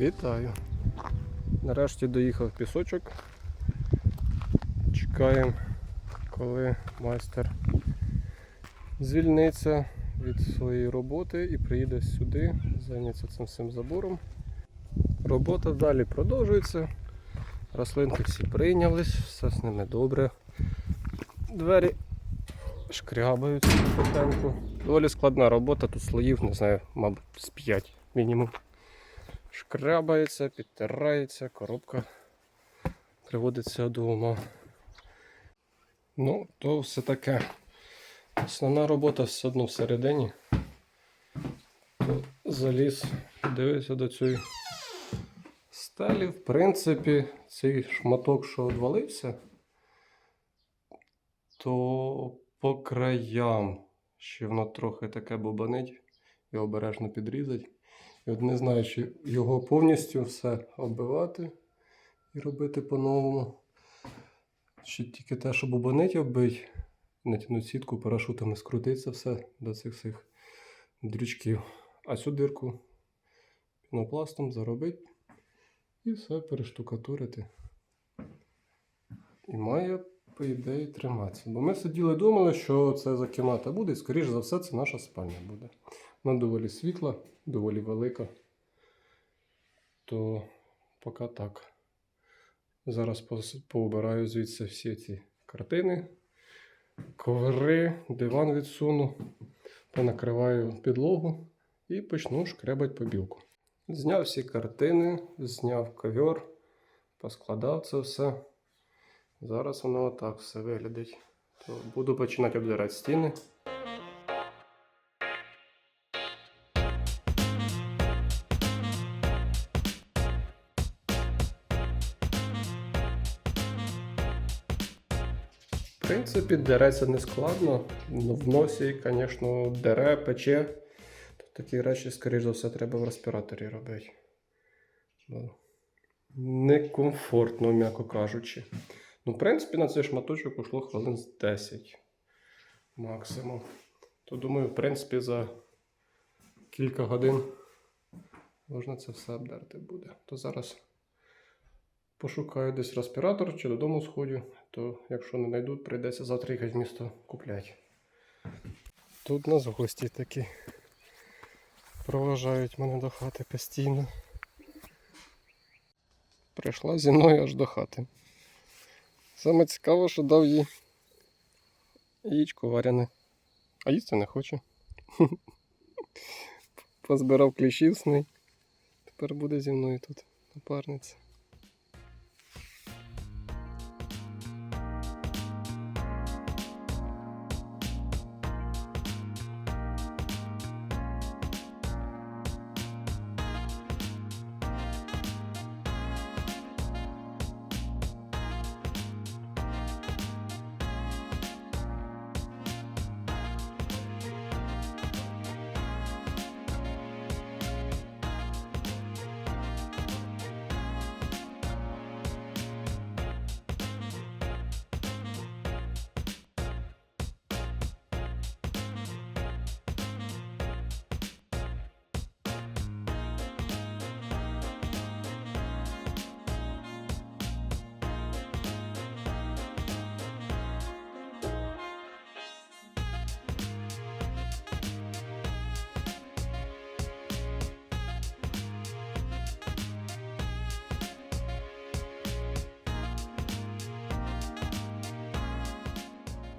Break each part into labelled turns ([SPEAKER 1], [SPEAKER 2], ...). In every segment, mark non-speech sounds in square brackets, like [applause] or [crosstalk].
[SPEAKER 1] Вітаю. Нарешті доїхав пісочок. Чекаємо, коли майстер звільниться від своєї роботи і приїде сюди, зайняться цим всім забором. Робота далі продовжується. Рослинки всі прийнялись, все з ними добре. Двері шкрябаються потихеньку. Доволі складна робота, тут слоїв, не знаю, мабуть, з 5 мінімум. Шкрябається, підтирається, коробка приводиться до ума. Ну, то все таке. Основна робота все одно всередині. Заліз, дивився до цієї стелі. В принципі, цей шматок, що відвалився, то по краям ще воно трохи таке бобанить і обережно підрізать. І от не знаю, чи його повністю все оббивати і робити по-новому. Чи тільки те, що бобанить оббить, натягнути сітку, парашутами скрутиться все до цих всіх дрючків. А цю дирку пінопластом заробить і все перештукатурити. І має, по ідеї, триматися. Бо ми сиділи думали, що це за кімната буде, і скоріш за все, це наша спальня буде. Вона доволі світла, доволі велика. То поки так. Зараз пос- поубираю звідси всі ці картини, коври, диван відсуну, понакриваю підлогу і почну шкребати побілку. Зняв всі картини, зняв ковер, поскладав це все. Зараз воно отак все виглядить. То буду починати обдирати стіни. В принципі, дереться не складно. Ну, в носі, звісно, дере, пече. То такі речі, скоріш за все, треба в респіраторі робити. Некомфортно, м'яко кажучи. Ну, в принципі, на цей шматочок ушло хвилин з 10 максимум. То думаю, в принципі, за кілька годин можна це все обдерти буде. То зараз пошукаю десь респіратор чи додому сходю, то якщо не знайдуть, прийдеться завтра їхати в місто купляти. Тут нас гості такі проважають мене до хати постійно. Прийшла зі мною аж до хати. Саме цікаво, що дав їй яєчко варене. А їсти не хоче. [laughs] Позбирав кліщів з неї. Тепер буде зі мною тут напарниця.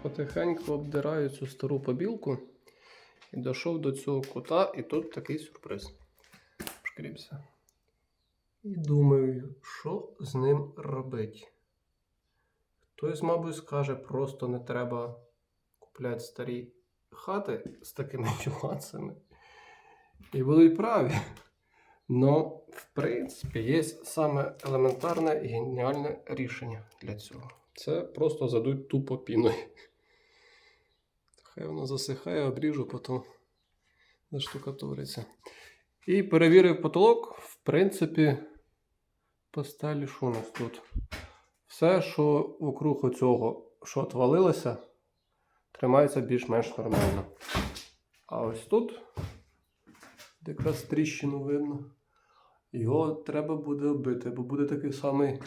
[SPEAKER 1] Потихеньку обдираю цю стару побілку і дійшов до цього кута, і тут такий сюрприз. Шкрібся. І думаю, що з ним робити. Хтось, мабуть, скаже, просто не треба купляти старі хати з такими нюансами. І будуть праві. Но, в принципі, є саме елементарне і геніальне рішення для цього. Це просто задуть тупо піною. Хай воно засихає, обріжу, потім заштукатуриться. І перевірив потолок, в принципі, постелі, що у нас тут. Все, що вокруг оцього, що отвалилося, тримається більш-менш нормально. А ось тут, якраз тріщину видно, Його треба буде оббити, бо буде такий самий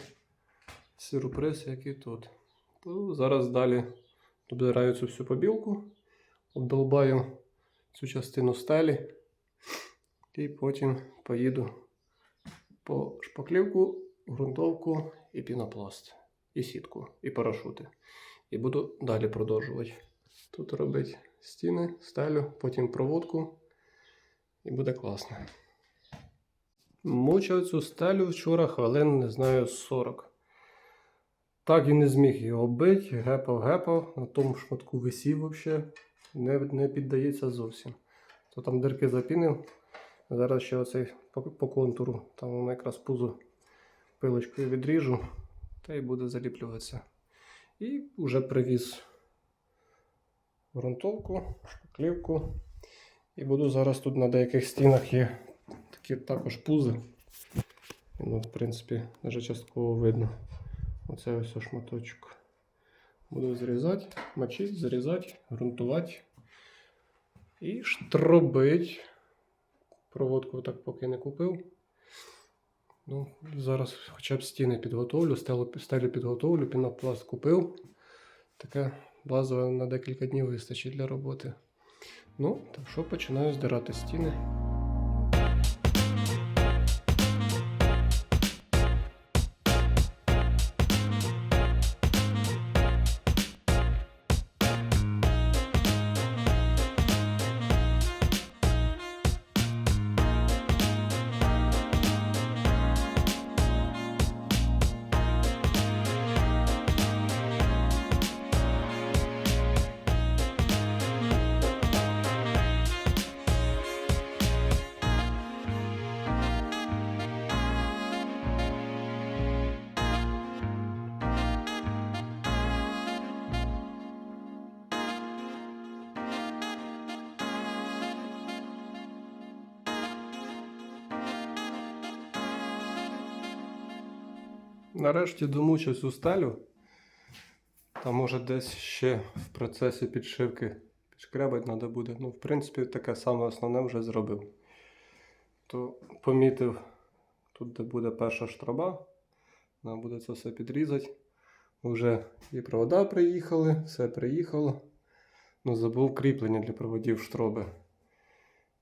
[SPEAKER 1] сюрприз, як і тут. То зараз далі добираю цю всю побілку, обдолбаю цю частину стелі і потім поїду по шпаклівку, ґрунтовку і пінопласт, і сітку, і парашути. І буду далі продовжувати. Тут робити стіни, стелю, потім проводку. І буде класно. Мучив цю стелю вчора хвилин, не знаю, 40. Так і не зміг його бити, гепав, гепав, на тому шматку висів взагалі, не, не піддається зовсім. То там дирки запінив. Зараз ще оцей по, по контуру, там воно якраз пузо пилочкою відріжу, та й буде заліплюватися. І вже привіз ґрунтовку, шпаклівку. І буду зараз тут на деяких стінах є такі також пузи. Ну, в принципі, вже частково видно. Оце ось шматочок. Буду зрізати, мочити, зарізати, ґрунтувати і штробить. Проводку так поки не купив. Ну, зараз хоча б стіни підготовлю, стелю підготовлю, пінопласт купив. Таке базове на декілька днів вистачить для роботи. Ну, так що починаю здирати стіни. Нарешті домучив цю стелю. Та може десь ще в процесі підшивки підшкрябати треба буде. Ну, в принципі, таке саме основне вже зробив. То помітив, тут де буде перша штраба, нам буде це все підрізати. Вже і провода приїхали, все приїхало. Ну, забув кріплення для проводів штроби.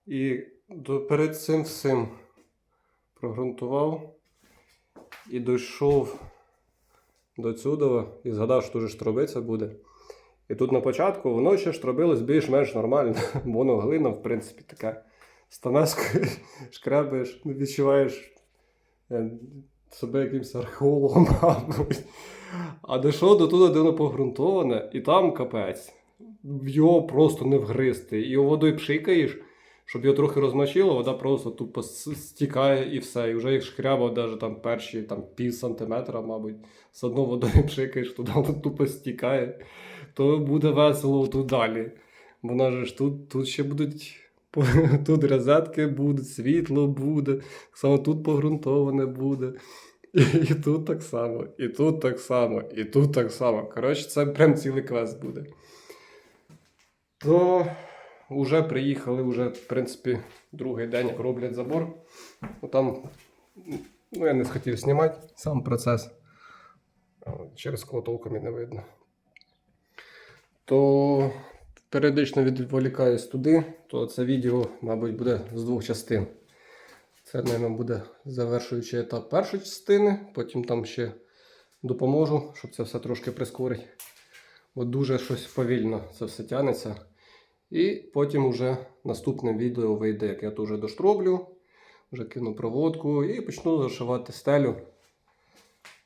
[SPEAKER 1] І до, перед цим всім прогрунтував і дійшов до цюдова і згадав, що дуже штробиця буде. І тут на початку воно ще штробилось більш-менш нормально, [laughs] воно глина, в принципі, така стамескою [laughs] шкребаєш, ну, відчуваєш е, себе якимось археологом, [laughs] мабуть. А дійшов до туди, де воно погрунтоване, і там капець. Його просто не вгризти. І водою пшикаєш, щоб його трохи розмочило, вода просто тупо стікає і все. І вже як шкрябав навіть там перші там, пів сантиметра, мабуть, з одну водою [laughs] пшикаєш, туди тупо стікає, то буде весело тут далі. Бо на ж тут, тут ще будуть. [laughs] Тут розетки будуть, світло буде, саме тут погрунтоване буде. [laughs] І тут так само, і тут так само, і тут так само. Коротше, це прям цілий квест буде. То вже приїхали, вже, в принципі, другий день, як роблять забор. Там, ну, я не схотів знімати сам процес. Через скло толком і не видно. То періодично відволікаюсь туди, то це відео, мабуть, буде з двох частин. Це, мабуть, буде завершуючий етап першої частини, потім там ще допоможу, щоб це все трошки прискорити. Бо дуже щось повільно це все тягнеться. І потім уже наступне відео вийде, як я тут вже доштроблю, вже кину проводку і почну зашивати стелю.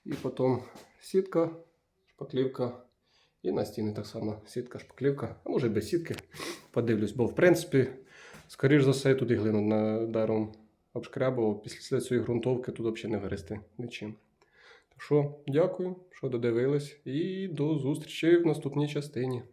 [SPEAKER 1] І потім сітка, шпаклівка. І на стіни так само сітка, шпаклівка, а може і без сітки. Подивлюсь, бо в принципі, скоріш за все, я туди глину на даром обшкрябував. Після цієї ґрунтовки тут взагалі не вирости нічим. Так що, дякую, що додивились, і до зустрічі в наступній частині.